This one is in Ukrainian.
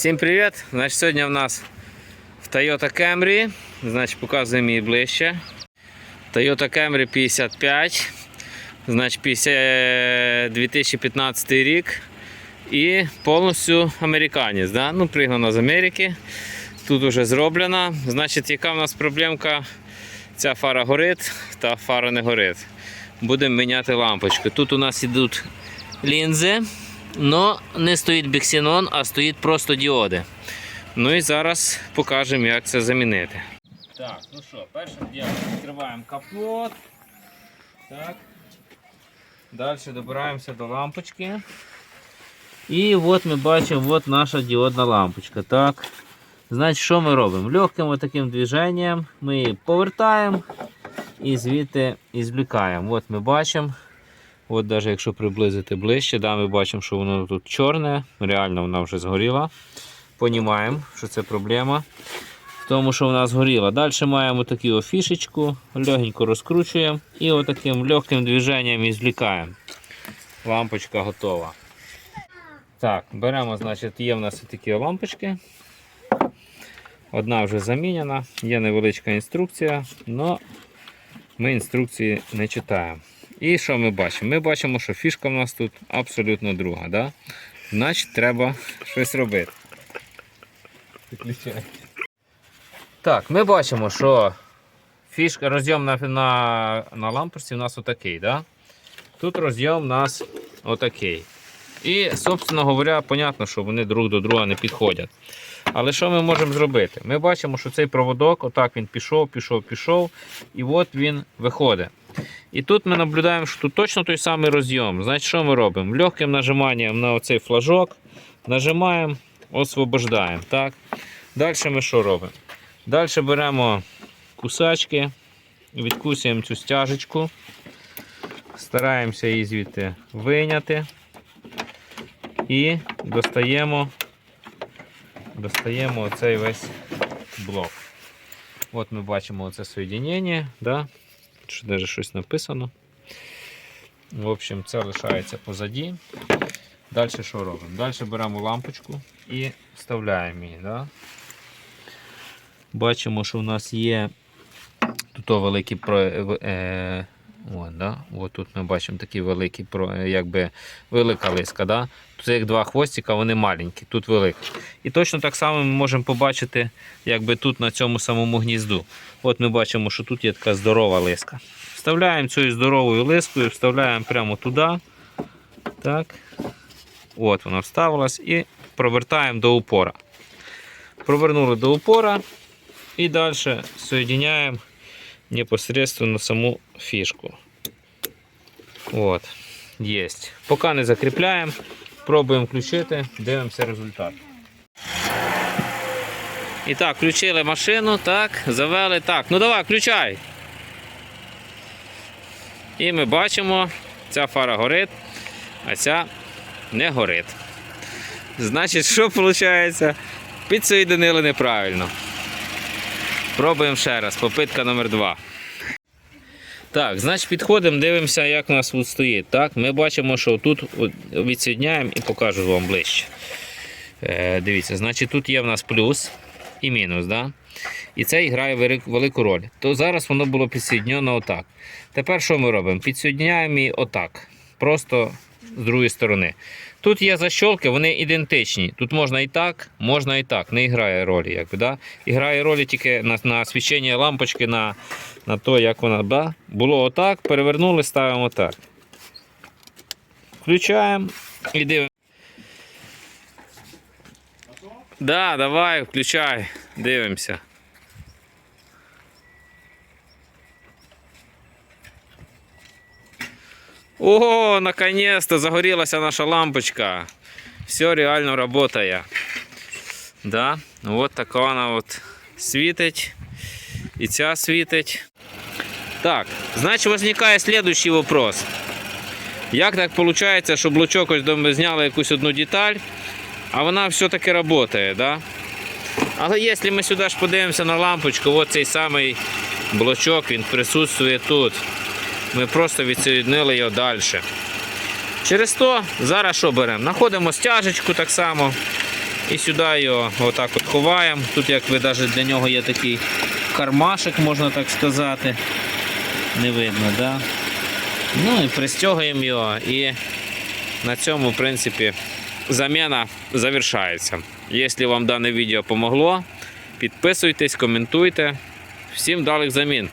Всім привіт! Значить, сьогодні в нас в Toyota Camry. Значить, показуємо її ближче. Toyota Camry 55. Значить, 50... 2015 рік. І повністю американець. Да? Ну, пригнана з Америки. Тут вже зроблена. Значить, яка в нас проблемка? Ця фара горить, та фара не горить. Будемо міняти лампочки. Тут у нас йдуть лінзи. Но не стоїть біксенон, а стоїть просто діоди. Ну і зараз покажемо, як це замінити. Так, ну що, першим ділом відкриваємо капот. Так. Далі добираємося до лампочки. І от ми бачимо от наша діодна лампочка. Так. Значить, що ми робимо? Легким таким движенням ми її повертаємо і звідти ізвлікаємо. От ми бачимо. От навіть якщо приблизити ближче, да, ми бачимо, що воно тут чорне, реально вона вже згоріла. Понімаємо, що це проблема тому, що вона згоріла. Далі маємо таку фішечку, легенько розкручуємо і отаким легким движенням ізвлікаємо. Лампочка готова. Так, беремо, значить, є в нас такі лампочки. Одна вже замінена, є невеличка інструкція, але ми інструкції не читаємо. І що ми бачимо? Ми бачимо, що фішка в нас тут абсолютно друга. Да? Значить, треба щось робити. Так, ми бачимо, що фішка, розйом на, на, на лампочці у нас отакий. Да? Тут розйом у нас отакий. І, собственно говоря, понятно, що вони друг до друга не підходять. Але що ми можемо зробити? Ми бачимо, що цей проводок, отак він пішов, пішов, пішов, і от він виходить. І тут ми наблюдаємо, що тут точно той самий розйом. Значить, що ми робимо? Легким нажиманням на оцей флажок нажимаємо, освобождаємо. Так? Далі ми що робимо? Далі беремо кусачки, відкусуємо цю стяжечку, стараємося її звідти вийняти і достаємо, достаємо оцей весь блок. От ми бачимо оце соєдинення. Да? Тут навіть щось написано. В общем, це лишається позаді. Далі що робимо? Далі беремо лампочку і вставляємо її. Да? Бачимо, що у нас є тут великий. Е, От, да? От тут ми бачимо про- е, якби велика лиска. Да? Тут як два хвостика, вони маленькі, тут великі. І точно так само ми можемо побачити, якби тут на цьому самому гнізду. От ми бачимо, що тут є така здорова лиска. Вставляємо цією здоровою лискою, вставляємо прямо туди. Так. От вона вставилась і провертаємо до упора. Провернули до упора і далі соєдиняємо непосредственно саму фішку. От, єсть. Поки не закріпляємо, пробуємо включити, дивимося результат. І так, включили машину, так, завели. Так, ну давай, включай. І ми бачимо, ця фара горить, а ця не горить. Значить, що виходить? Підсоєдинили неправильно. Пробуємо ще раз. Попитка номер 2 Так, значить підходимо, дивимося, як у нас тут стоїть. Так, Ми бачимо, що тут от відсоединяємо і покажу вам ближче. Е, дивіться, значить тут є в нас плюс і мінус. Да? І це грає велику роль. То зараз воно було підсоєднено отак. Тепер що ми робимо? Підсоєдняємо її отак. Просто з другої сторони. Тут є защолки, вони ідентичні. Тут можна і так, можна і так. Не грає ролі. Якби, да? І грає ролі тільки на, на освіщення лампочки, на, на те, як вона. Да? Було отак, перевернули, ставимо так. Включаємо і дивимося. Да, давай, включай, дивимося. О, наконец-то загорелась наша лампочка. Все реально работает. Да, вот така вона от світить. І ця світить. Так, значить возникає следующий вопрос. Як так виходить, що блочок ось ми зняли якусь одну деталь, а вона все-таки працює, да? Але якщо ми сюди ж подивимося на лампочку, от цей самий блочок, він присутствує тут. Ми просто відсоєднили його далі. Через то зараз що беремо? Знаходимо стяжечку так само. І сюди його отак от ховаємо. Тут, як ви навіть для нього є такий кармашик, можна так сказати. Не видно, да? Ну і пристягуємо його і на цьому, в принципі, заміна завершається. Якщо вам дане відео помогло, підписуйтесь, коментуйте. Всім далих замін.